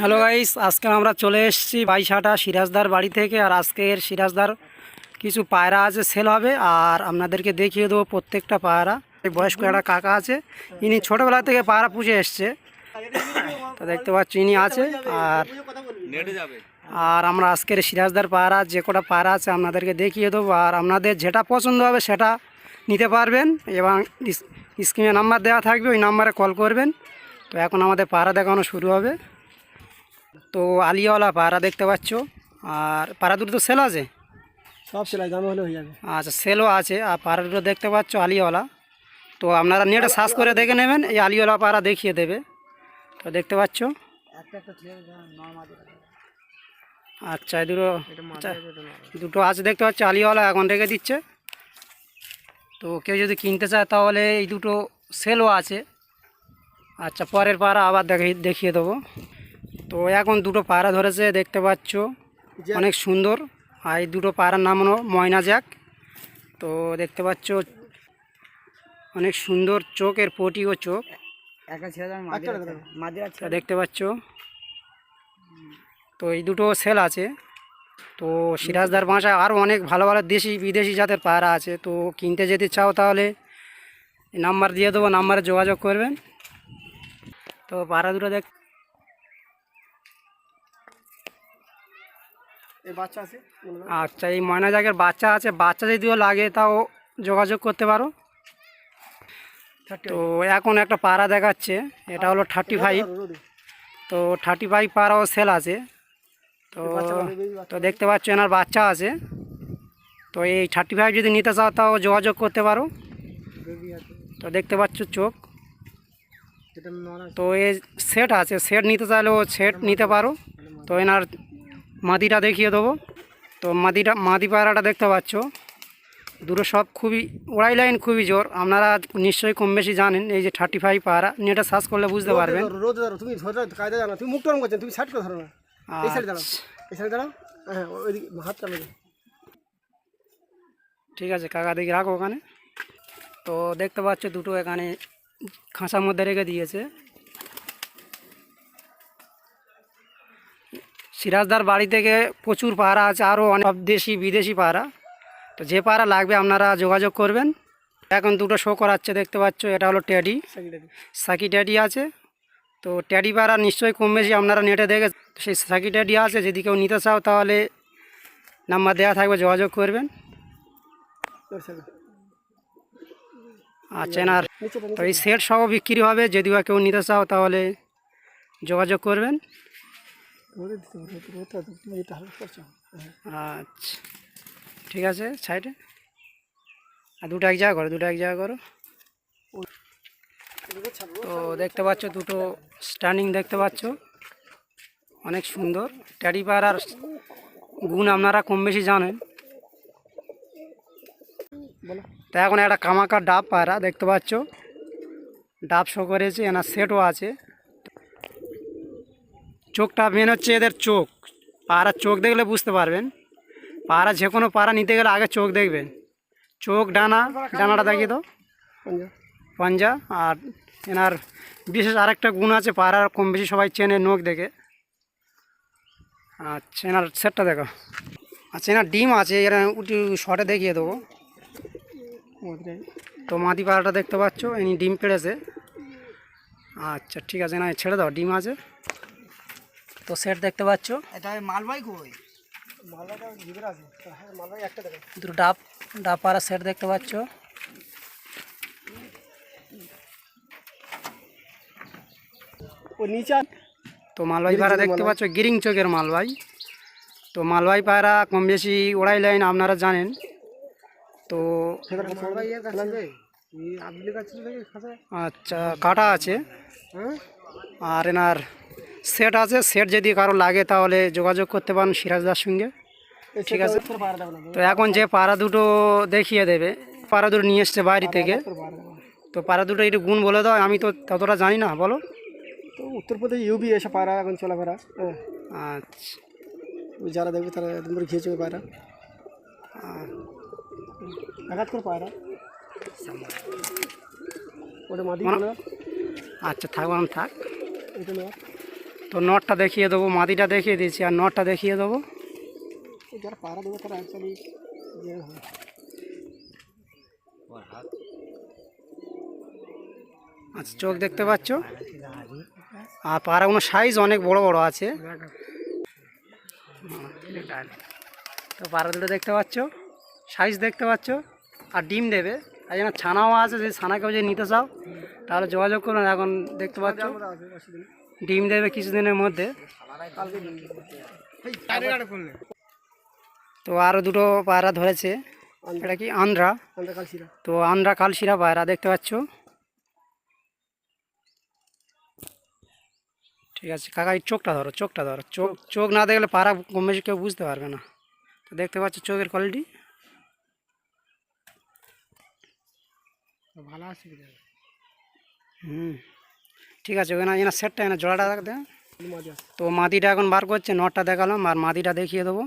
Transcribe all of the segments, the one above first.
Hello guys আজকে আমরা চলে এসেছি বাইশাটা সিরাজদার বাড়ি থেকে আর আজকের সিরাজদার কিছু পায়রা আছে সেল হবে আর আপনাদেরকে দেখিয়ে দেবো প্রত্যেকটা পায়রা। বয়স্ক একটা কাকা আছে ইনি ছোটোবেলা থেকে পায়রা পুষে এসছে। তো দেখতে পাচ্ছি ইনি আছে আর আর আমরা আজকের সিরাজদার পায়রা যে কটা পায়রা আছে আপনাদেরকে দেখিয়ে দেবো আর আপনাদের যেটা পছন্দ হবে সেটা নিতে পারবেন এবং স্ক্রিনে নাম্বার দেওয়া থাকবে ওই নাম্বারে কল করবেন। তো এখন আমাদের পায়রা দেখানো শুরু হবে। তো আলিয়াওয়ালা পাড়া দেখতে পাচ্ছ। আর পাড়া দুটো তো সেল আছে? সব সেলাই দাম হলে হয়ে যাবে। আচ্ছা সেলও আছে। আর পাড়া দুটো দেখতে পাচ্ছ আলিয়াওয়ালা তো আপনারা নেটে সার্চ করে দেখে নেবেন এই আলিয়াওয়ালা পাড়া দেখিয়ে দেবে। তো দেখতে পাচ্ছ। আচ্ছা এই দুটো আচ্ছা, দুটো আছে। দেখতে পাচ্ছ আলিওয়ালা এখন রেখে দিচ্ছে। তো কেউ যদি কিনতে চায় তাহলে এই দুটো সেলও আছে। আচ্ছা পরের পাড়া আবার দেখে দেখিয়ে দেবো। তো এখন দুটো পায়রা ধরেছে দেখতে পাচ্ছ। অনেক সুন্দর। আর এই দুটো পায়রার নাম হলো ময়না জ্যাক তো দেখতে পাচ্ছ অনেক সুন্দর চোখের পটি ও চোখ। দেখতে পাচ্ছ। তো এই দুটো সেল আছে। তো সিরাজদার বাসায় আরও অনেক ভালো ভালো দেশি বিদেশি জাতের পায়রা আছে। তো কিনতে যেতে চাও তাহলে নাম্বার দিয়ে দেবো নাম্বারে যোগাযোগ করবেন। তো পায়রা দুটো দেখ বাচ্চা আছে আচ্ছা এই ময়না জাগের বাচ্চা আছে বাচ্চা যদিও লাগে তাও যোগাযোগ করতে পারো। তো এখন একটা পাড়া দেখাচ্ছে এটা হলো থার্টি ফাইভ তো থার্টি ফাইভ পাড়াও সেল আছে। তো তো দেখতে পাচ্ছ এনার বাচ্চা আছে। তো এই থার্টি ফাইভ যদি নিতে চাও তাও যোগাযোগ করতে পারো। তো দেখতে পাচ্ছ চোখ। তো এই সেট আছে সেট নিতে চাইলেও সেট নিতে পারো। তো এনার মাদিটা দেখিয়ে দেবো। তো মাদিটা মাদি পায়রাটা দেখতে পাচ্ছ। দুটো সব খুবই ওড়াই লাইন খুবই জোর। আপনারা নিশ্চয়ই কম বেশি জানেন এই যে থার্টি ফাইভ পায়রা নেটে সার্চ করলে বুঝতে পারবেন। রোদ ধরো তুমি ধরে কায়দা জানো তুমি মুখ টরম করছেন তুমি সাইড করে ধরো না। এই সাইড দাঁড়াও এই সাইড দাঁড়াও। হ্যাঁ ওইদিকে হাত চালো ঠিক আছে কাকা দেখি রাখো ওখানে। তো দেখতে পাচ্ছ দুটো এখানে খাঁচার মধ্যে রেখে দিয়েছে। সিরাজদার বাড়ি থেকে প্রচুর পায়রা আছে আরও অনেক সব দেশি বিদেশি পায়রা তো যে পায়রা লাগবে আপনারা যোগাযোগ করবেন। এখন দুটো শো করাচ্ছে দেখতে পাচ্ছ এটা হলো ট্যাডি সাকি ট্যাডি আছে। তো ট্যাডি পায়রা নিশ্চয়ই কম বেশি আপনারা নেটে দেখে সেই সাকি ট্যাডি আছে যদি কেউ নিতে চাও তাহলে নাম্বার দেওয়া থাকবে যোগাযোগ করবেন। আচ্ছা নিচে তো এই সেট সহ বিক্রি হবে যদি বা কেউ নিতে চাও তাহলে যোগাযোগ করবেন। রোদে দিতে আচ্ছা ঠিক আছে সাইডে। আর দুটো এক জায়গা করো দুটো এক জায়গা করো। তো দেখতে পাচ্ছ দুটো স্ট্যান্ডিং দেখতে পাচ্ছ। অনেক সুন্দর। ট্যাডি পাড়ার গুণ আপনারা কম বেশি জানেন। তো এখন একটা কামাকার ডাব পায়রা দেখতে পাচ্ছ। ডাব শো করেছে এনার সেটও আছে। চোখটা মেন হচ্ছে এদের চোখ। পাড়ার চোখ দেখলে বুঝতে পারবেন। পাড়া যে কোনো পাড়া নিতে গেলে আগে চোখ দেখবেন। চোখ ডানা ডানাটা দেখিয়ে দাও। পঞ্জা। আর এনার বিশেষ আরেকটা গুণ আছে পাড়ার কম বেশি সবাই চেনে নখ দেখে। আচ্ছা এনার সেটটা দেখো। আচ্ছা এনার ডিম আছে এরা উঠি শর্টে দেখিয়ে দেবো। তো মাদি পাড়াটা দেখতে পাচ্ছ ইনি ডিম পেড়েছে। আচ্ছা ঠিক আছে না ছেড়ে দাও ডিম আছে। তো সেট দেখতে পাচ্ছ। এটা মালবাই কই? হ্যাঁ মালবাই দুটো ডাব ডাব পাড়া সেট দেখতে পাচ্ছ। তো মালবাই পাড়া দেখতে পাচ্ছ গিরিং চোখের মালবাই তো মালবাই পায়রা কম বেশি ওড়াই লাইন আপনারা জানেন। তো আচ্ছা কাটা আছে। হ্যাঁ? আর এনার সেট আছে সেট যদি কারও লাগে তাহলে যোগাযোগ করতে পারেন সিরাজদার সঙ্গে। ঠিক আছে? পাড়া তো এখন যে পাড়া দুটো দেখিয়ে দেবে পাড়া দুটো নিয়ে এসছে বাইরে থেকে। পাড়া তো পাড়া দুটো একটু গুণ বলে দাও আমি তো ততটা জানি না বলো। তো উত্তরপ্রদেশ ইউবি এসে পায়রা এখন চলাফেরা হ্যাঁ। আচ্ছা। যারা দেখবে তারা একদম করে ওই পায়রা আঘাত করে পায়রা ওটা মানে- আচ্ছা থাকবান থাক। এটা তো নটটা দেখিয়ে দেবো মাদিটা দেখিয়ে দিয়েছি আর নটটা দেখিয়ে দেবো। আচ্ছা চোখ দেখতে পাচ্ছ? আর পাড়াগুলো সাইজ অনেক বড় বড় আছে। তো পাড়া দুটো দেখতে পাচ্ছ? সাইজ দেখতে পাচ্ছ? আর ডিম দেবে। আর যেন ছানাও আছে যদি ছানাকেও যদি নিতে চাও তাহলে যোগাযোগ করুন। এখন দেখতে পাচ্ছ? ডিম দেবে কিছুদিনের মধ্যে। তো আরও দুটো পায়রা ধরেছে। এটা কি আন্ধ্রা তো আন্ধ্রা কালশিরা পায়রা দেখতে পাচ্ছ। ঠিক আছে কাকা চোখটা ধরো চোখটা ধরো। চোখ চোখ না দেখলে পায়রা কম বেশি কেউ বুঝতে পারবে না। তো দেখতে পাচ্ছ চোখের কোয়ালিটি ভালো আছে হুম। ঠিক আছে ওখানে এখানে সেটটা এখানে জোড়াটা রাখ দে। মজা। আছে তো মাদিটা এখন বার করছে নটটা দেখালাম আর মাদিটা দেখিয়ে দেবো।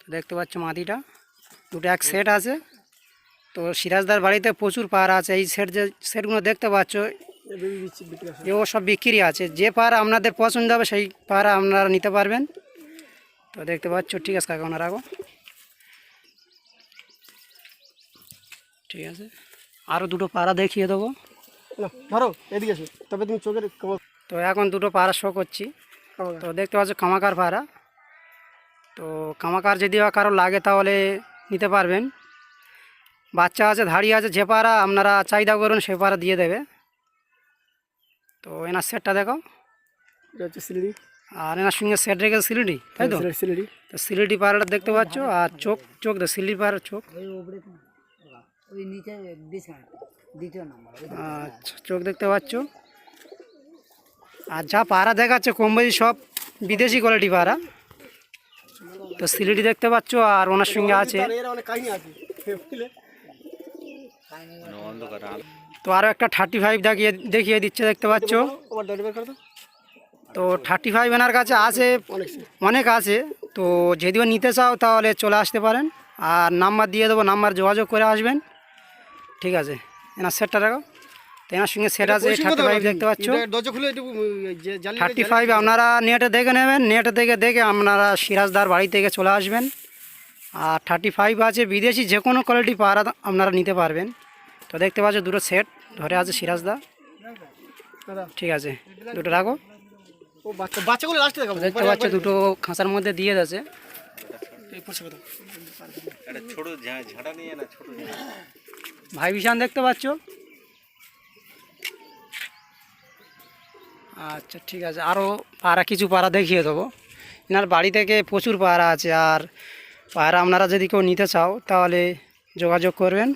তো দেখতে পাচ্ছ মাদিটা। দুটো এক সেট আছে। তো সিরাজদার বাড়িতে প্রচুর পায়রা আছে। এই সেট যে সেটগুলো দেখতে পাচ্ছ এও সব বিক্রি আছে। যে পায়রা আপনাদের পছন্দ হবে সেই পায়রা আপনারা নিতে পারবেন। তো দেখতে পাচ্ছ ঠিক আছে কাকা রাখো। ঠিক আছে। আরও দুটো পায়রা দেখিয়ে দেবো। না ধরো এদিকে এসো। তবে তুমি চোখের তো এখন দুটো পাড়া শো করছি। তো দেখতে পাচ্ছ কামাকার পায়রা তো কামাকার যদি কারও লাগে তাহলে নিতে পারবেন। বাচ্চা আছে ধাড়ি আছে যে পায়রা আপনারা চাহিদা করুন সে পায়রা দিয়ে দেবে। তো এনার সেটটা দেখো। হচ্ছে সিলিডি আর এনার সঙ্গে সেট রেখে সিলিডি তাই তো? সিলিডি তো সিলিডি পায়রাটা দেখতে পাচ্ছ আর চোখ চোখ তো সিলিডি পায়রার চোখ। ওই নিচে বিছানা দ্বিতীয় নম্বর আচ্ছা চোখ দেখতে পাচ্ছ? আর যা পাড়া দেখাচ্ছে কম বেশি সব বিদেশি কোয়ালিটি পাড়া তো সিলিডি দেখতে পাচ্ছ আর ওনার সঙ্গে আছে এর অনেক কাহিনী আছে। বুঝলে তো আরও একটা থার্টি ফাইভ দেখিয়ে দেখিয়ে দিচ্ছে দেখতে পাচ্ছ? তো থার্টি ফাইভ এনার কাছে আছে অনেক অনেক আছে। তো যদিও নিতে চাও তাহলে চলে আসতে পারেন। আর নাম্বার দিয়ে দেবো নাম্বার যোগাযোগ করে আসবেন। ঠিক আছে। এনার সেটটা দেখো। এনার সঙ্গে সেট আছে থার্টি ফাইভ দেখতে পাচ্ছ। থার্টি ফাইভ আপনারা নেটে দেখে নেবেন নেটে দেখে দেখে আপনারা সিরাজদার বাড়ি থেকে চলে আসবেন। আর থার্টি ফাইভ আছে বিদেশি যে কোনো কোয়ালিটি পাহারা আপনারা নিতে পারবেন। তো দেখতে পাচ্ছ দুটো সেট ধরে আছে সিরাজদা। ঠিক আছে দুটো রাখো। বাচ্চাগুলো লাস্টে দেখতে পাচ্ছ দুটো খাঁচার মধ্যে দিয়ে দাও ছোট ঝাড়া নিয়ে না ছোট ভাই বিশান দেখতে পাচ্ছ? আচ্ছা ঠিক আছে। আরও পাড়া কিছু পাড়া দেখিয়ে দেবো। এনার বাড়ি থেকে প্রচুর পাড়া আছে আর পায়রা আপনারা যদি কেউ নিতে চাও তাহলে যোগাযোগ করবেন।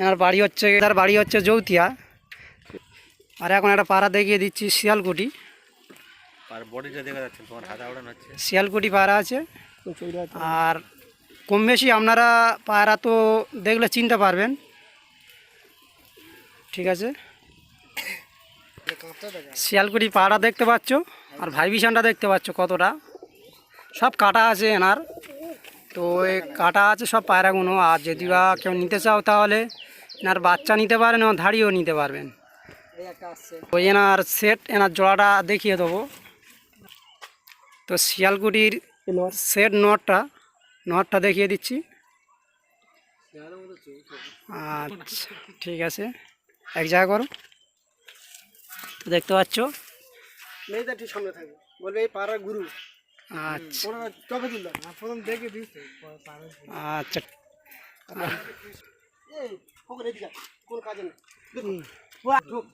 এনার বাড়ি হচ্ছে তার বাড়ি হচ্ছে যৌতিয়া। আর এখন একটা পাড়া দেখিয়ে দিচ্ছি শিয়ালকুটি। শিয়ালকুটি পাড়া আছে। আর কম বেশি আপনারা পায়রা তো দেখলে চিনতে পারবেন। ঠিক আছে? শিয়ালকুড়ি পাড়া দেখতে পাচ্ছ, আর ভাইবিশানটা দেখতে পাচ্ছ কতটা। সব কাটা আছে এনার। তো এই কাটা আছে সব পায়রাগুলো আর যদি বা কেউ নিতে চাও তাহলে এনার বাচ্চা নিতে পারেন এবং ধাড়িও নিতে পারবেন। ওই এনার সেট এনার জোড়াটা দেখিয়ে দেবো। তো শিয়ালকুটির সেট নটটা নটটা দেখিয়ে দিচ্ছি। আচ্ছা ঠিক আছে। এক জায়গা করো। তো দেখতে পাচ্ছ? মেয়েদের ঠিক সামনে থাকবে বলবে এই পাড়ার গুরু। আচ্ছা। আচ্ছা। এই ফোকর এদিকে আয়, কোন কাজে নেই। দেখুন ঢোক।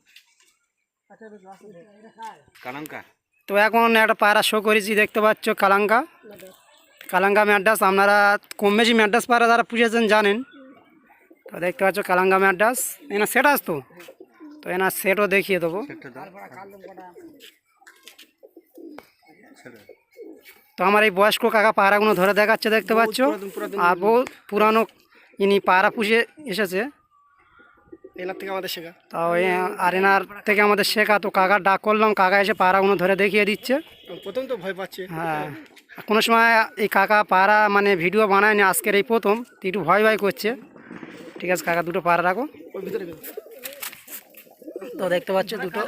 আচ্ছা বেশ আসুন। কালাঙ্কা। তো এখন একটা পাড়া শো করেছি। দেখতে পাচ্ছ কালাঙ্কা। কালাঙ্কা ম্যাড্রাস আপনারা কম বেশি ম্যাড্রাস পায়রা যারা পুষেছেন জানেন। তো দেখতে পাচ্ছ কালাঙ্গা ম্যাড্রাস এনার সেট আসতো তো? তো এনার সেটও দেখিয়ে দেবো। তো আমার এই বয়স্ক কাকা পাহারাগুলো ধরে দেখাচ্ছে দেখতে পাচ্ছ? আর বহু পুরানো ইনি পাহারা পুষে এসেছে। এনার থেকে আমাদের শেখা। তাও আর এনার থেকে আমাদের শেখা। তো কাকার ডাক করলাম কাকা এসে পায়রাগুলো ধরে দেখিয়ে দিচ্ছে। প্রথম তো ভয় পাচ্ছে। হ্যাঁ। কোনো সময় এই কাকা পায়রা মানে ভিডিও বানায়নি আজকের এই প্রথম। একটু ভয় ভয় করছে। ঠিক আছে কাকা দুটো পায়রা রাখো। ভিতরে তো দেখতে পাচ্ছ দুটো।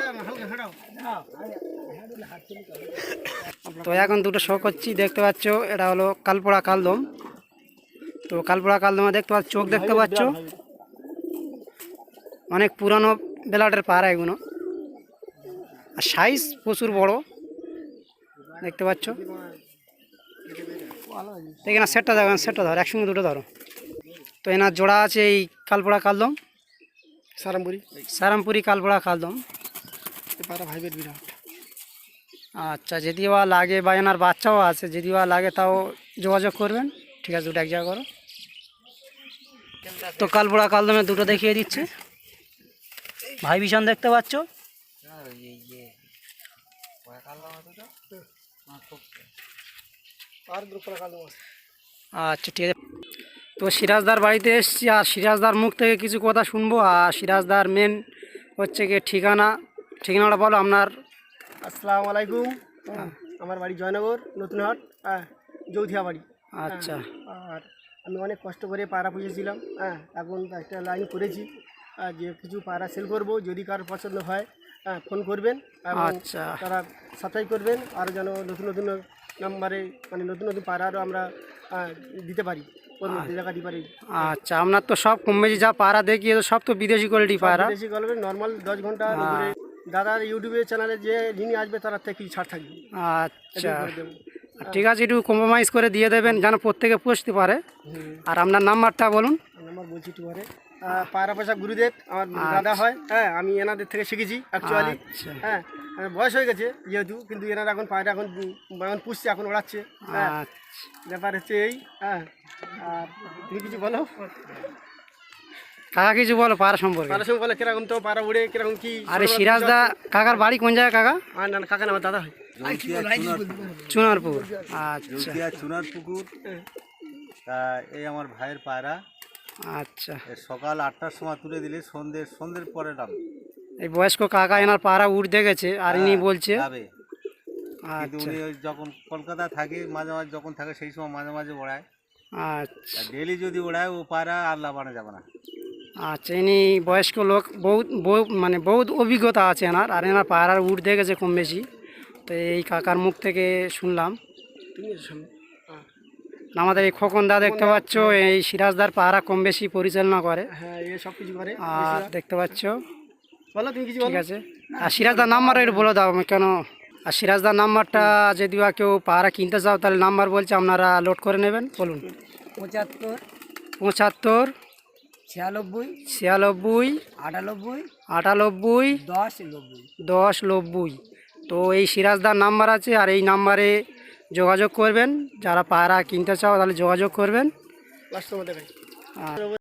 তো এখন দুটো শো করছি দেখতে পাচ্ছ এটা হলো কালপোড়া কালদম। তো কালপোড়া কালদমে দেখতে পাচ্ছ চোখ দেখতে পাচ্ছ। অনেক পুরানো বেলাটের পাড়া এগুলো আর সাইজ প্রচুর বড়। দেখতে পাচ্ছ? দেখে না সেটটা দেখো সেটটা ধরো একসঙ্গে দুটো ধরো। তো এনার জোড়া আছে এই কালপোড়া কালদম। সারামপুরি। সারামপুরি কালপোড়া কালদম। পাড়া ভাইবের বিরাট। আচ্ছা যদি বা লাগে বা এনার বাচ্চাও আছে যদি বা লাগে তাও যোগাযোগ করবেন। ঠিক আছে দুটো এক জায়গা করো। তো কালপোড়া কালদমে দুটো দেখিয়ে দিচ্ছে। ভাই ভীষণ দেখতে পাচ্ছ? পাড়া আচ্ছা ঠিক আছে। তো সিরাজদার বাড়িতে এসেছি আর সিরাজদার মুখ থেকে কিছু কথা শুনব আর সিরাজদার মেন হচ্ছে গিয়ে ঠিকানা। ঠিকানাটা বলো আপনার। আসসালামু আলাইকুম। আমার বাড়ি জয়নগর নতুনহাট হ্যাঁ যৌথিয়া বাড়ি আচ্ছা আর আমি অনেক কষ্ট করে পায়রা পুষেছিলাম হ্যাঁ এখন একটা লাইন করেছি। যে কিছু পায়রা সেল করব যদি কারোর পছন্দ হয় ফোন করবেন আচ্ছা। তারা সাপ্লাই করবেন আর যেন নতুন নতুন নাম্বারে মানে নতুন নতুন পায়রা আরও আমরা দিতে পারি পারি আচ্ছা। আপনার তো সব কম বেশি যা পায়রা দেখিয়ে তো সব তো বিদেশি কোয়ালিটি পায়রা বেশি কোয়ালিটি নর্মাল দশ ঘণ্টা উপরে দাদার ইউটিউবে চ্যানেলে যে যিনি আসবে তার থেকে ছাড় থাকবে। আচ্ছা। করে ঠিক আছে একটু কম্প্রোমাইজ করে দিয়ে দেবেন যেন প্রত্যেকে পুষতে পারে। আর আপনার নাম্বারটা বলুন। আমার বলছি একটু পরে। পায়রা পোষা গুরুদেব আমার দাদা হয়। হ্যাঁ আমি এনাদের থেকে শিখেছি অ্যাকচুয়ালি আচ্ছা। হ্যাঁ বয়স হয়ে গেছে যেহেতু কিন্তু এনারা এখন পায়রা এখন এখন পুষছে এখন ওড়াচ্ছে। হ্যাঁ আচ্ছা। ব্যাপার হচ্ছে এই হ্যাঁ আর তুমি কিছু বলো? কাকা কিছু বলো পায়রা সম্পর্কে? পায়রা সম্পর্কে কীরকম তো পায়রা উড়ে কীরকম কি? আরে সিরাজদা কাকার বাড়ি কোন জায়গায় কাকা? আর না না, কাকা না আমার দাদা হয়। চুনারপুর আচ্ছা। জলকিয়া চুনার পুকুর এই আমার ভাইয়ের পায়রা। আচ্ছা। সকাল আটটার সময় তুলে দিলে সন্ধ্যে সন্ধ্যের পরে নাম এই বয়স্ক কাকা এনার পাড়া উঠতে গেছে আর ইনি বলছে যাবে। কিন্তু আচ্ছা। উনি যখন কলকাতা থাকে মাঝে মাঝে যখন থাকে সেই সময় মাঝে মাঝে ওড়ায়। আচ্ছা। ডেলি যদি ওড়ায় ও পায়রা আর লাভানো যাবে না। আচ্ছা ইনি বয়স্ক লোক বহুত বহু মানে বহুত অভিজ্ঞতা আছে এনার আর এনার পাড়ার উঠতে গেছে কম বেশি। তো এই কাকার মুখ থেকে শুনলাম। তুমি হ্যাঁ। আমাদের এই খোকনদা দেখতে পাচ্ছ এই সিরাজদার পাহারা কম বেশি পরিচালনা করে। হ্যাঁ এ সব কিছু করে আর দেখতে পাচ্ছ। বলো তুমি কিছু ঠিক আছে। আর সিরাজদার নাম্বার একটু বলে দাও কেন আর সিরাজদার নাম্বারটা যদি বা কেউ পাহারা কিনতে চাও তাহলে নাম্বার বলছে আপনারা লোড করে নেবেন। বলুন। পঁচাত্তর পঁচাত্তর ছিয়ানব্বই ছিয়ানব্বই আটানব্বই আটানব্বই দশ নব্বই। দশ নব্বই। তো এই সিরাজদার নাম্বার আছে আর এই নাম্বারে যোগাযোগ করবেন যারা পায়রা কিনতে চাও তাহলে যোগাযোগ করবেন।